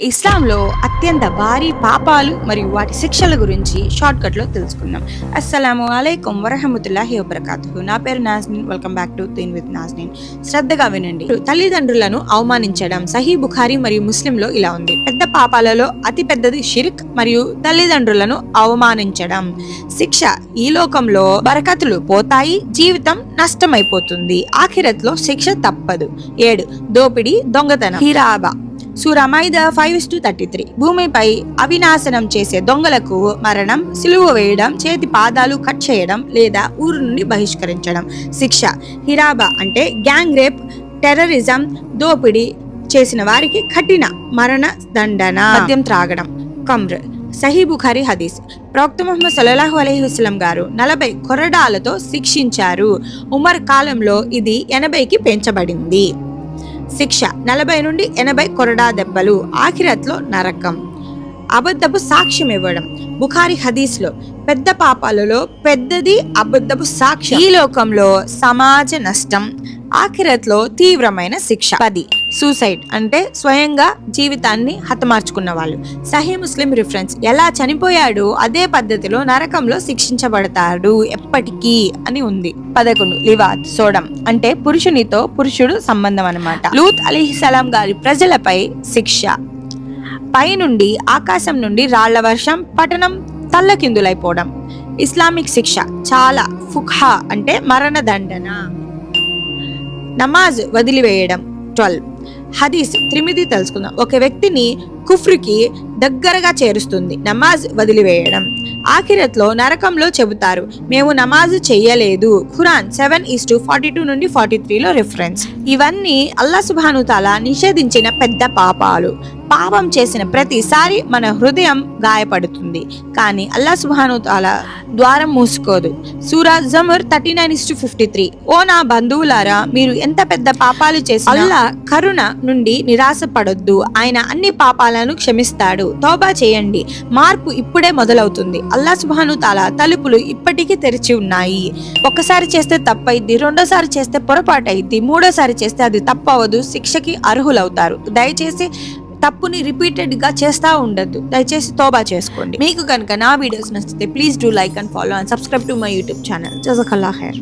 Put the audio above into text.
ఇస్లాంలో అత్యంత భారీ పాపాలు మరియు వాటి శిక్షల గురించి షార్ట్కట్లో లో తెలుసుకుందాం. అస్సలం అలైకుం వరహమతుల్లాహి వబర్కాతు నా పేరు నాజ్నిన్. వెల్కమ్ బ్యాక్ టు తిన్ విత్ నాజ్నిన్. శ్రద్ధగా వినండి. తల్లిదండ్రులను అవమానించడం సహీ బుఖారి మరియు ముస్లింలో ఇలా ఉంది. పెద్ద పాపాలలో అతి పెద్దది షిరిక్ మరియు తల్లిదండ్రులను అవమానించడం. శిక్ష ఈ లోకంలో బరకతులు పోతాయి జీవితం నష్టమైపోతుంది. ఆఖిరత్లో శిక్ష తప్పదు. ఏడు దోపిడి దొంగతనం. హిరాబా. సూరమైద ఫైవ్ టు థర్టీ త్రీ. భూమిపై అవినాశనం చేసే దొంగలకు మరణం సిలువ వేయడం చేతి పాదాలు కట్ చేయడం లేదా ఊరు నుండి బహిష్కరించడం. శిక్ష. హిరాబా అంటే గ్యాంగ్ రేప్ టెర్రరిజం దోపిడీ చేసిన వారికి కఠిన మరణ దండన. మద్యం త్రాగడం. కమ్ర్. సహీ బుఖారి హదీస్. ప్రవక్త ముహమ్మద్ సల్లాహు అలైహి వసల్లం గారు నలభై కొరడాలతో శిక్షించారు. ఉమర్ కాలంలో ఇది ఎనభైకి పెంచబడింది. శిక్ష. నలభై నుండి ఎనభై కొరడా దెబ్బలు. ఆఖిరత్లో నరకం. అబద్ధపు సాక్ష్యం ఇవ్వడం. బుఖారి హదీస్లో పెద్ద పాపాలలో పెద్దది అబద్ధపు సాక్ష్యం. ఈ లోకంలో సమాజ నష్టం. ఆఖిరత్లో తీవ్రమైన శిక్ష. పది. సూసైడ్ అంటే స్వయంగా జీవితాన్ని హతమార్చుకున్న వాళ్ళు. సహీ ముస్లిం రిఫరెన్స్. ఎలా చనిపోయాడు అదే పద్ధతిలో నరకంలో శిక్షించబడతాడు ఎప్పటికీ అని ఉంది. పదకొండు. లివాత్ సోడం అంటే పురుషునితో పురుషుడు సంబంధం అనమాట లూత్ అలీహిసలాం గారి ప్రజలపై శిక్ష. పైనుండి ఆకాశం నుండి రాళ్ళ వర్షం పట్టణం తల్లకిందులైపోవడం. ఇస్లామిక్ శిక్ష. చాలా ఫుఖా అంటే మరణ దండన నమాజ్ వదిలివేయడం. ట్వెల్వ్. హదీస్ త్రిమిది తెలుసుకుందాం ఒక వ్యక్తిని కుఫ్రికి దగ్గరగా చేరుస్తుంది. నమాజ్ వదిలివేయడం. ఆఖిరత్లో నరకంలో చెబుతారు మేము నమాజ్ చెయ్యలేదు. Quran seven is to forty two నుండి ఫార్టీ త్రీలో రిఫరెన్స్ ఇవన్నీ అల్లా సుభానుతాల నిషేధించిన పెద్ద పాపాలు. పాపం చేసిన ప్రతిసారి మన హృదయం గాయపడుతుంది. కానీ అల్లా సుభానుతాల ద్వారం మూసుకోదు. సూరాజ్ జమర్ thirty nine is to fifty three. ఓ నా బంధువులారా మీరు ఎంత పెద్ద పాపాలు చేసి అల్లా కరుణ నుండి నిరాశ పడొద్దు ఆయన అన్ని పాపాలను క్షమిస్తాడు. తోబా చేయండి. మార్పు ఇప్పుడే మొదలవుతుంది. అల్లా సుబాను తాలా తలుపులు ఇప్పటికీ తెరిచి ఉన్నాయి. ఒకసారి చేస్తే తప్పైద్ది రెండోసారి చేస్తే పొరపాటు అయింది మూడోసారి చేస్తే అది తప్పవదు శిక్షకి అర్హులవుతారు. దయచేసి తప్పుని రిపీటెడ్గా చేస్తా ఉండద్దు. దయచేసి తోబా చేసుకోండి. మీకు కనుక నా వీడియోస్ నచ్చితే please do like and follow and subscribe to my YouTube channel. జజకల్లా ఖైర్.